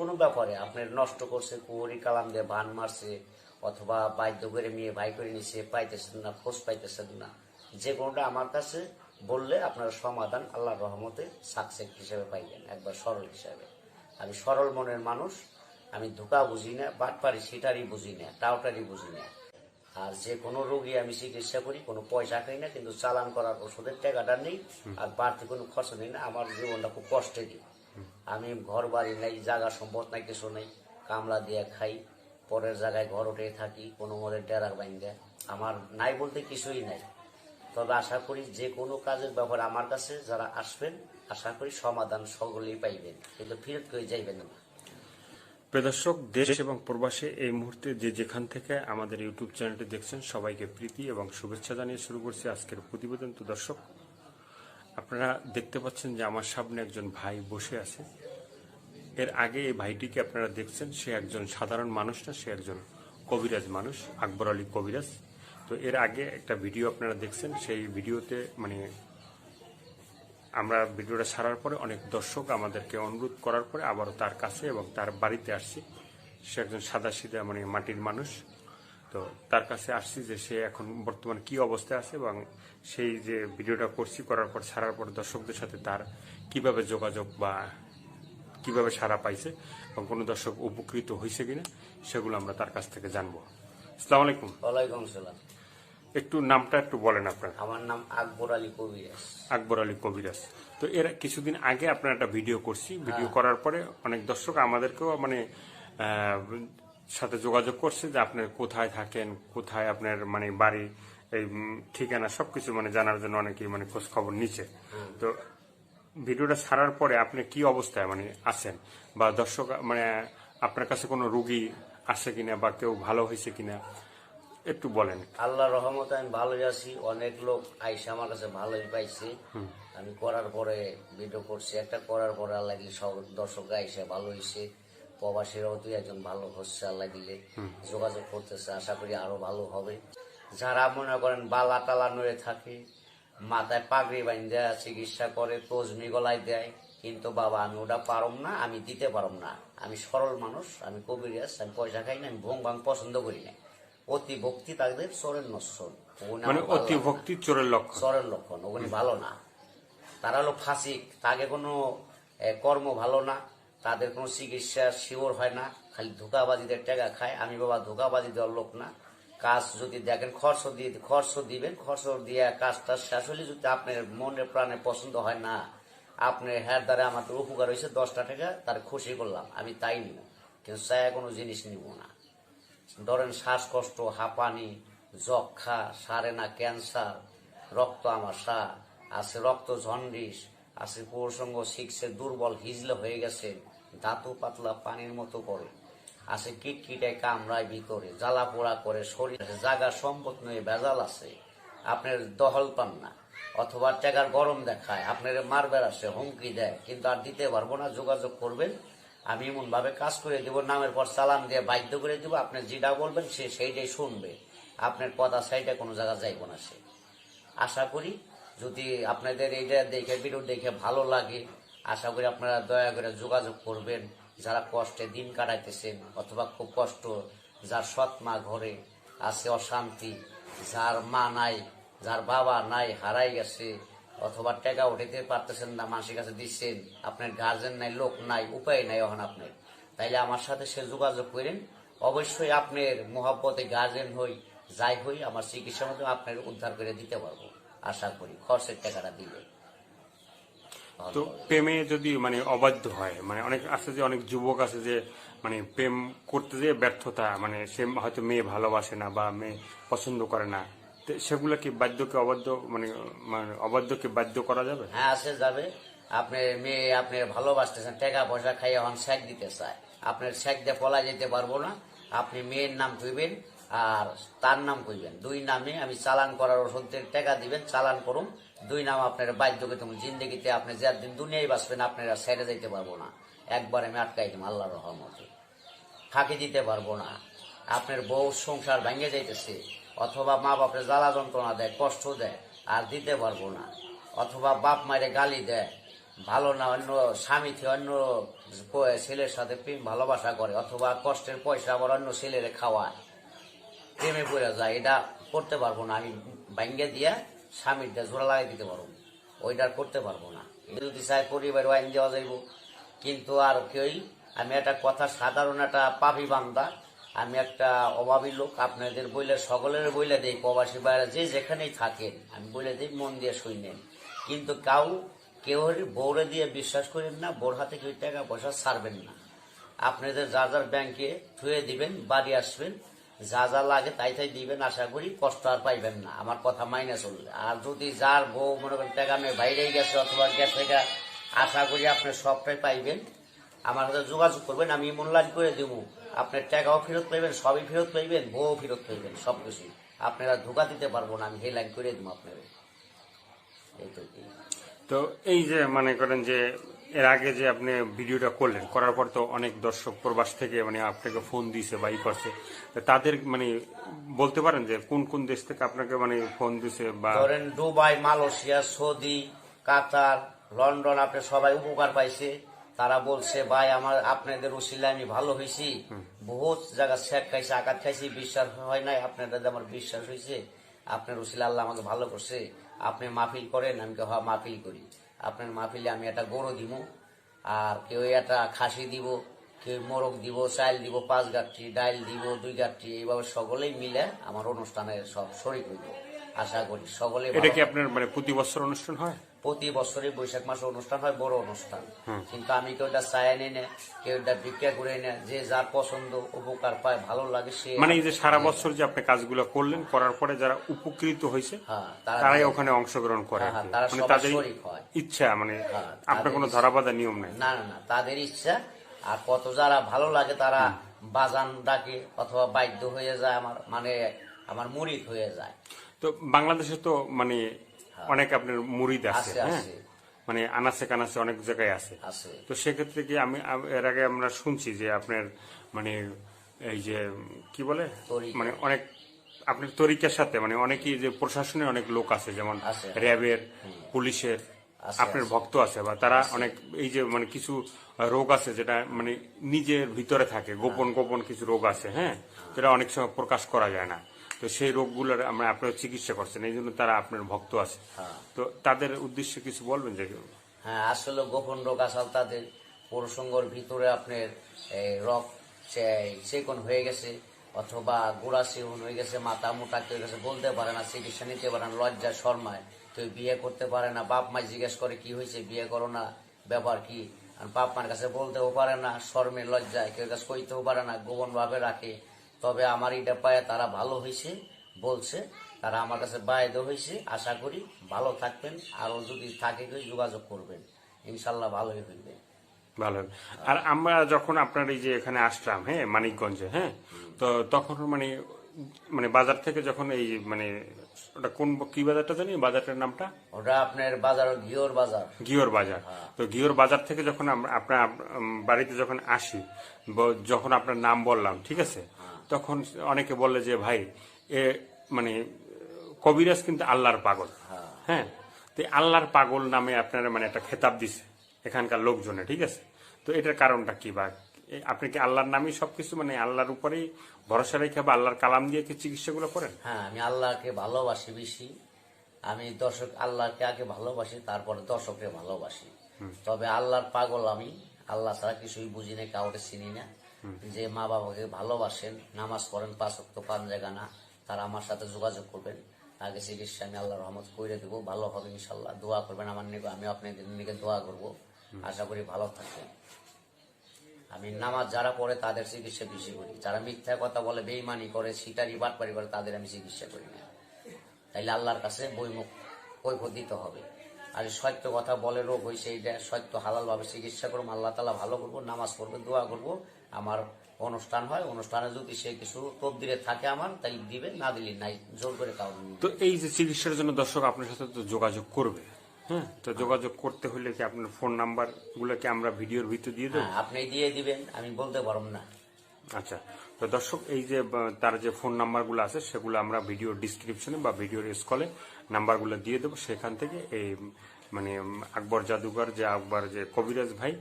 কোনো ব্যাপারে আপনার নষ্ট করছে কুয়ারি কালাম দিয়ে বান মারছে, অথবা বাধ্য করে মেয়ে ভাই করে নিছে, পাইতেছেন না, খোঁজ পাইতেছেন না, যে কোনোটা আমার কাছে বললে আপনার সমাধান আল্লাহর রহমতে সাকসেস হিসেবে পাইবেন, একবার সরল হিসাবে। আমি সরল মনের মানুষ, আমি ধোকা বুঝি না, বাটপারি সিটারি বুঝি না টাউটারি বুঝি না। আর যে কোনো রোগী আমি চিকিৎসা করি, কোনো পয়সা খাই না, কিন্তু চালান করার ওষুধের টাকাটা নেই, আর বাড়তি কোনো খরচ নেই না, আমার জীবনটা খুব কষ্টে দিই। আমি ঘর বাড়ি নাই, জায়গা সম্পদ নাই, কিছু নেই। কামলা দিয়ে খাই, পরের জায়গায় ঘর উঠে থাকি, কোনো মদের ডেরা বাইন্দা। আমার নাই বলতে কিছুই নাই। তবে আশা করি যে কোনো কাজের ব্যাপারে আমার কাছে যারা আসবেন, আশা করি সমাধান সকলেই পাইবেন। কিন্তু ফিরত করে যাইবেন না। প্রদর্শক দেশ এবং প্রবাসে এই মুহূর্তে যে যেখান থেকে আমাদের ইউটিউব চ্যানেলটি দেখছেন, সবাইকে প্রীতি এবং শুভেচ্ছা জানিয়ে শুরু করছি আজকের প্রতিবেদন। তো দর্শক আপনারা দেখতে পাচ্ছেন যে আমার সামনে একজন ভাই বসে আছে। এর আগে এই ভাইটিকে আপনারা দেখছেন, সে একজন সাধারণ মানুষ না, সে একজন কবিরাজ মানুষ, আকবর আলী কবিরাজ। তো এর আগে একটা ভিডিও আপনারা দেখছেন, সেই ভিডিওতে মানে আমরা ভিডিওটা সারার পরে অনেক দর্শক আমাদেরকে অনুরোধ করার পরে আবারও তার কাছে এবং তার বাড়িতে আসছি। সে একজন সাদা সিধা মানে মাটির মানুষ। তো তার কাছে আসছি যে সে এখন বর্তমান কি অবস্থায় আছে এবং সেই যে ভিডিওটা করছি করার পর ছাড়ার পর দর্শকদের সাথে তার কীভাবে যোগাযোগ বা কীভাবে সারা পাইছে এবং কোনো দর্শক উপকৃত হয়েছে কিনা সেগুলো আমরা তার কাছ থেকে জানব। আসসালামু আলাইকুম। ওয়ালাইকুম সালাম একটু নামটা একটু বলেন আপনার। আমার নাম আকবর আলী কবিরাজ। আকবর আলী কবিরাজ। তো এর কিছুদিন আগে আপনার একটা ভিডিও করছি। ভিডিও করার পরে অনেক দর্শক আমাদেরকেও মানে সাথে যোগাযোগ করছে যে আপনি কোথায় থাকেন কোথায় আপনার মানে বাড়ি এই ঠিকানা সবকিছু মানে জানার জন্য অনেকেই মানে খোঁজ খবর নিচ্ছে তো ভিডিওটা ছাড়ার পরে আপনি কি অবস্থায় মানে আছেন? বা দর্শক মানে আপনার কাছে কোনো রুগী আসে কিনা বা কেউ ভালো হয়েছে কিনা একটু বলেন। আল্লাহ রহমত আমি ভালোই আছি অনেক লোক আইসা আমার কাছে ভালোই পাইছে। আমি করার পরে ভিডিও করছি একটা করার পরে আল্লাহ সব দর্শক আইসে ভালো হয়েছে প্রবাসীরাও তুই একজন ভালো হচ্ছে আল্লাহ দিলে যোগাযোগ করতেছে আশা করি আরও ভালো হবে। যারা মনে করেন বালা টালা নড়ে থাকে মাথায় পাগড়ি বান্ধা চিকিৎসা করে তজমি গলায় দেয় কিন্তু বাবা আমি ওটা পারম না আমি দিতে পারম না। আমি সরল মানুষ আমি কবিরাজ আমি পয়সা খাই না আমি ভং ভাং পছন্দ করি না। অতি ভক্তি তাদের চোরের নশ্বর। মানে অতি ভক্তি চোরের লক্ষণ। চরের লক্ষণ ওগুলি ভালো না। তারা হলো ফাসিক তাকে কোনো কর্ম ভালো না। তাদের কোনো চিকিৎসা শিওর হয় না, খালি ধোকাবাজিদের টাকা খায়। আমি বাবা ধোকাবাজি দেওয়ার লোক না। কাজ যদি দেখেন, খরচ দিয়ে, খরচ দিবেন, খরচ দিয়ে কাজটা শেষ হলে যদি আপনার মনে প্রাণে পছন্দ হয় না আপনার হ্যার দ্বারা আমাদের উপকার হয়েছে, দশটা টাকা তার খুশি করলাম। আমি তাই নিব, কিন্তু চায় কোনো জিনিস নিব না। ধরেন শ্বাসকষ্ট, হাঁপানি যক্ষা সারে না ক্যান্সার, রক্ত আমার আমাশা আছে রক্ত জন্ডিস আছে প্রসঙ্গ, শিখছে দুর্বল, হিজলে হয়ে গেছে। দাঁতু পাতলা পানির মতো করে। আছে কিটকিটায় কামড়ায় ভিতরে, জ্বালা পোড়া করে শরীর। জাগা সম্পদ নয় ভেজাল আছে, আপনার দহল পান না। অথবা টাকার গরম দেখায়, আপনার মারবার আসে, হুমকি দেয়, কিন্তু আর দিতে পারব না, যোগাযোগ করবেন। আমি এমন ভাবে কাজ করে দিব, নামের পর সালাম দিয়ে বাধ্য করে দিব, আপনি যেটা বলবেন সে সেইটাই শুনবে। আপনার কথা সাইডে কোনো জায়গা যাইব না সে। আশা করি যদি আপনাদের এইটা দেখে ভিডিও দেখে ভালো লাগে আশা করি আপনারা দয়া করে যোগাযোগ করবেন। যারা কষ্টে দিন কাটাইতেছেন অথবা খুব কষ্ট, যার সৎ মা ঘরে আছে অশান্তি, যার মা নাই, যার বাবা নাই, হারাই গেছে, অথবা টাকা উঠাইতে পারতেছেন না মানুষের কাছে দিচ্ছেন, আপনার গার্জেন নাই, লোক নাই, উপায় নাই এখন আপনার। তাইলে আমার সাথে সে যোগাযোগ করেন। অবশ্যই আপনার মোহাব্বতে গার্জেন হই, যাই হই, আমার চিকিৎসার মাধ্যমে আপনার উদ্ধার করে দিতে পারব। আশা করি খরচের টাকাটা দিলে। তো প্রেমে যদি মানে অবাধ্য হয় মানে অনেক আছে যে অনেক যুবক আছে যে মানে প্রেম করতে যেয়ে ব্যর্থতা মানে সে হয়তো মেয়ে ভালোবাসে না বা মেয়ে পছন্দ করে না, তো সেগুলো কি বাধ্যকে অবাধ্য মানে মানে অবাধ্যকে বাধ্য করা যাবে? হ্যাঁ আসে যাবে। আপনি মেয়ে, আপনি ভালোবাসতেছেন টাকা পয়সা খাইয়ে এখন শেক দিতে চায়। আপনার শেক দিয়ে পলা যেতে পারব না। আপনি মেয়ের নাম কইবেন আর তার নাম কইবেন। দুই নামে আমি চালান করার ওষুধের টাকা দিবেন, চালান করুন। দুই নাম আপনার বাধ্য করতে হবে। জিন্দগিতে আপনি যে দিন দুনিয়ায় বাঁচবেন, আপনারা ছেড়ে যাইতে পারব না। একবার আমি আটকাই দিম আল্লাহর রহমতে। ফাঁকি দিতে পারব না। আপনার বউ সংসার ভেঙে যাইতেছে, অথবা মা বাপের জ্বালা যন্ত্রণা দেয়, কষ্ট দেয়, আর দিতে পারব না। অথবা বাপ মায়ের গালি দেয়, ভালো না অন্য স্বামী থেকে অন্য ছেলের সাথে প্রেম ভালোবাসা করে, অথবা কষ্টের পয়সা আবার অন্য ছেলেরে খাওয়ায়। প্রেমে পড়ে যায়, এটা করতে পারব না। আমি ভাঙ্গে দিয়া স্বামীরটা জোড়া লাগাই দিতে পারব ওইটা করতে পারব না। যদি চাই পরিবার আইন দেওয়া যাইব। কিন্তু আর কেউই, আমি একটা কথা, সাধারণ একটা পাপি বান্দা, আমি একটা অভাবী লোক, আপনাদের বইলে, সকলের বইলে দেই, প্রবাসী বাইরে যে যেখানেই থাকেন আমি বলে দিই, মন দিয়ে শুনেন কিন্তু কাউ, কেউ বৌরে দিয়ে বিশ্বাস করেন না, বোর হাতে কেউ টাকা পয়সা ছাড়বেন না। আপনাদের যা যার ব্যাংকে থুয়ে দিবেন, বাড়ি আসবেন যা যা লাগে তাই তাই দিবেন, আশা করি কষ্ট আর পাইবেন না। আমার কথা মাইনে চলবে। আর যদি যার বউ মনে করেন টাকা মেয়ে বাইরে গেছে অথবা গেছে আশা করি আপনি সবটাই পাইবেন। আমার সাথে যোগাযোগ করবেন, আমি মূল্যায়ন করে দেব। আপনার টাকাও ফেরত পাইবেন, সবই ফেরত পাইবেন বউ ফেরত পাইবেন সব কিছুই আপনারা ধোকা দিতে পারব না, আমি হেলাইন করে দেবো আপনাদের। তো এই যে মনে করেন যে এর আগে যে আপনি ভিডিওটা করলেন করার পর তো অনেক দর্শক প্রবাস থেকে মানে আপনাকে ফোন দিয়েছে বা ই করছে তো তাদের মানে বলতে পারেন যে কোন কোন দেশ থেকে আপনাকে মানে ফোন দিছে বা ধরেন Dubai Malaysia Saudi Qatar London আপনি সবাই উপকার পাইছে। তারা বলছে ভাই আমার আপনাদের উসিলে আমি ভালো হয়েছি বহুত জায়গা শেখ খাইছে আঘাত খাইছি বিশ্বাস হয় নাই আপনাদের আমার বিশ্বাস হয়েছে আপনার উসিলে আল্লাহ আমাকে ভালো করছে। আপনি মাহফিল করেন আমি কে, হ্যাঁ মাহফিল করি। আপনার মাহফিলে আমি একটা গরু দিব আর কেউ একটা খাসি দিব, কেউ মোরগ দিব, চাইল দিব, পাঁচ গাঠি ডাইল দিব, দুই গাঠি এইভাবে সকলেই মিলে আমার অনুষ্ঠানে সব শরিক হইব। আশা করি সকলে এটা কি আপনার মানে প্রতি বছর অনুষ্ঠান হয়? প্রতি বছরই বৈশাখ মাসে অনুষ্ঠান হয় বড় অনুষ্ঠান। কিন্তু আমি কেউটা চায় এনে নে কেউটা ভিক্ষা করে এনে যে যার পছন্দ উপকার পায় ভালো লাগে সে মানে এই যে সারা বছর যে আপনি কাজগুলো করলেন করার পরে যারা উপকৃত হয়েছে হ্যাঁ, তারাই ওখানে অংশগ্রহণ করে হ্যাঁ। তারা মানে তাদের ইচ্ছা মানে হ্যাঁ, আপনার কোনো। ধরাবাধা নিয়ম নাই? না না না তাদের ইচ্ছা। আর কত যারা ভালো লাগে তারা বাজান ডাকে অথবা বাধ্য হয়ে যায় আমার মানে আমার মুরিদ হয়ে যায়। তো বাংলাদেশে তো মানে অনেক আপনার মুরিদ আছে হ্যাঁ? মানে আনাচে কানাচে অনেক জায়গায় আছে। আছে। তো সেক্ষেত্রে কি আমি এর আগে আমরা শুনছি যে আপনার মানে এই যে কি বলে? মানে অনেক আপনার তরিকার সাথে মানে অনেকেই যে প্রশাসনে অনেক লোক আছে যেমন র্যাবের পুলিশের আপনার ভক্ত আছে বা তারা অনেক এই যে মানে কিছু রোগ আছে যেটা মানে নিজের ভিতরে থাকে গোপন গোপন কিছু রোগ আছে হ্যাঁ। যেটা অনেক সময় প্রকাশ করা যায় না। তো সেই রোগগুলোর আমরা আপনার চিকিৎসা করছেন এই জন্য তারা আপনার ভক্ত আছে হ্যাঁ। তো তাদের উদ্দেশ্যে কিছু বলবেন যে হ্যাঁ আসলে গোপন রোগ আসাল তাদের প্রসঙ্গর ভিতরে আপনার রক চেকন হয়ে গেছে অথবা গোড়া সেবন হয়ে গেছে মাথা মোটা হয়ে গেছে বলতে পারে না চিকিৎসা নিতে পারে না লজ্জা শর্মায়। কেউ বিয়ে করতে পারে না বাপ মা জিজ্ঞেস করে কি হয়েছে বিয়ে করো না ব্যাপার কি? আর বাপ মার কাছে বলতেও পারে না শর্মে লজ্জায় কেউ কাছে কইতেও পারে না গোপন ভাবে রাখে। তবে আমার এটা পায়ে তারা ভালো হয়েছে বলছে। তারা আমার কাছে বায়দ হয়েছে। আশা করি ভালো থাকবেন। আরও যদি থাকে যোগাযোগ করবেন। ইনশাল্লাহ ভালোই হইবে। ভালো আর আমরা যখন আপনার এই যে এখানে আসলাম হ্যাঁ মানিকগঞ্জে হ্যাঁ তো তখন মানে মানে বাজার থেকে যখন এই মানে ওটা কোন কি বাজারটা জানি? বাজারটার নামটা? ওটা আপনার বাজার ঘিওর বাজার। গিওর বাজার। তো গিওর বাজার থেকে যখন আমরা আপনার বাড়িতে যখন আসি যখন আপনার নাম বললাম ঠিক আছে? তখন অনেকে বললে যে ভাই এ মানে কবিরাজ কিন্তু আল্লাহর পাগল। হ্যাঁ। তো এই আল্লাহর পাগল নামে আপনারা মানে একটা খেতাব দিছে এখানকার লোকজনে ঠিক আছে? তো এটার কারণটা কি বা? আপনি কি আল্লাহর নামই সবকিছু মানে আল্লাহর উপরেই ভরসা রেখে বা আল্লাহর কালাম দিয়ে কি চিকিৎসাগুলো করেন? হ্যাঁ আমি আল্লাহকে ভালোবাসি বেশি। আমি দর্শক আল্লাহকে আগে ভালোবাসি তারপরে দর্শককে ভালোবাসি। তবে আল্লাহর পাগল আমি। আল্লাহ ছাড়া কিছুই বুঝি না কাউকে চিনি না। যে মা বাবাকে ভালোবাসেন নামাজ পড়েন পাঁচ অক্ট পান জায়গা না তারা আমার সাথে যোগাযোগ করবেন। আগে চিকিৎসা আমি আল্লাহ রহমত করে দেবো ভালো হবে ইনশাল্লাহ দোয়া করবেন আমার নিকে আমি আপনাদের নিকে দোয়া করব। আশা করি ভালো থাকবেন। আমি নামাজ যারা পড়ে তাদের চিকিৎসা বেশি করি। যারা মিথ্যা কথা বলে বেইমানি করে সিটারি বাটপারি করে তাদের আমি চিকিৎসা করি না। তাইলে আল্লাহর কাছে বইমুখ কৈফত দিতে হবে। আর সত্য কথা বলে রোগ হয়েছে এইটা সত্য হালাল ভাবে চিকিৎসা করব আল্লাহ তালা ভালো করব নামাজ পড়ব দোয়া করব। আমার অনুষ্ঠান হয় অনুষ্ঠানে যদি সে কিছু তবদিরে থাকে আমার তাই দিবে না দিলে নাই জোর করে কারণ তো এই যে চিকিৎসার জন্য দর্শক আপনার সাথে তো যোগাযোগ করবে হ্যাঁ? তো যোগাযোগ করতে হলে কি আপনার ফোন নাম্বার গুলোকে আমরা ভিডিওর ভিতরে দিয়ে দেবো? হ্যাঁ আপনি দিয়ে দিবেন আমি বলতে পারব না। আচ্ছা তো দর্শক এই যে তার যে ফোন নাম্বারগুলো আছে সেগুলো আমরা ভিডিও ডিসক্রিপশনে বা ভিডিওর স্কলে নাম্বারগুলো দিয়ে দেবো। সেখান থেকে এই মানে আকবর জাদুঘর যে আকবর যে কবিরাজ ভাই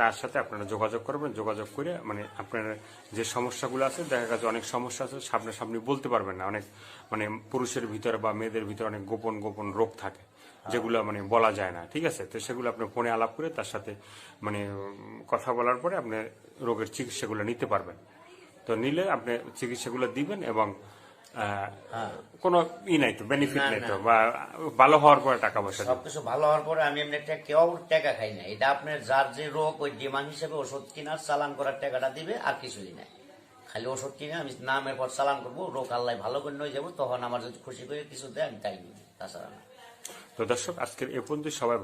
তার সাথে আপনারা যোগাযোগ করবেন, যোগাযোগ করে মানে আপনার যে সমস্যাগুলো আছে, দেখা গেছে অনেক সমস্যা আছে, সামনাসামনি বলতে পারবেন না। অনেক মানে পুরুষের ভিতরে বা মেয়েদের ভিতরে অনেক গোপন গোপন রোগ থাকে, যেগুলো মানে বলা যায় না, ঠিক আছে? তো সেগুলো আপনি ফোনে আলাপ করে তার সাথে মানে কথা বলার পরে আপনি রোগের চিকিৎসাগুলো নিতে পারবেন। তো নিলে আপনি চিকিৎসাগুলো দিবেন এবং কোনো ই নাই তো বেনিফিট নাই তো বা ভালো হওয়ার পরে টাকা পয়সা। সবকিছু ভালো হওয়ার পরে আমি এমনি একটা কেউ টাকা খাই না। এটা আপনার যার যে রোগ ওই ডিমান্ড হিসেবে ওষুধ কিনার চালান করার টাকাটা দিবে আর কিছুই নাই। খালি ওষুধ কিনে আমি নামের পর চালান করব রোগ আল্লাহ ভালো করে নিয়ে যাব তখন আমার যদি খুশি করে কিছু দেয় আমি তাই নিই তাছাড়া না। তো দর্শক আজকের এ পর্যন্ত সবাই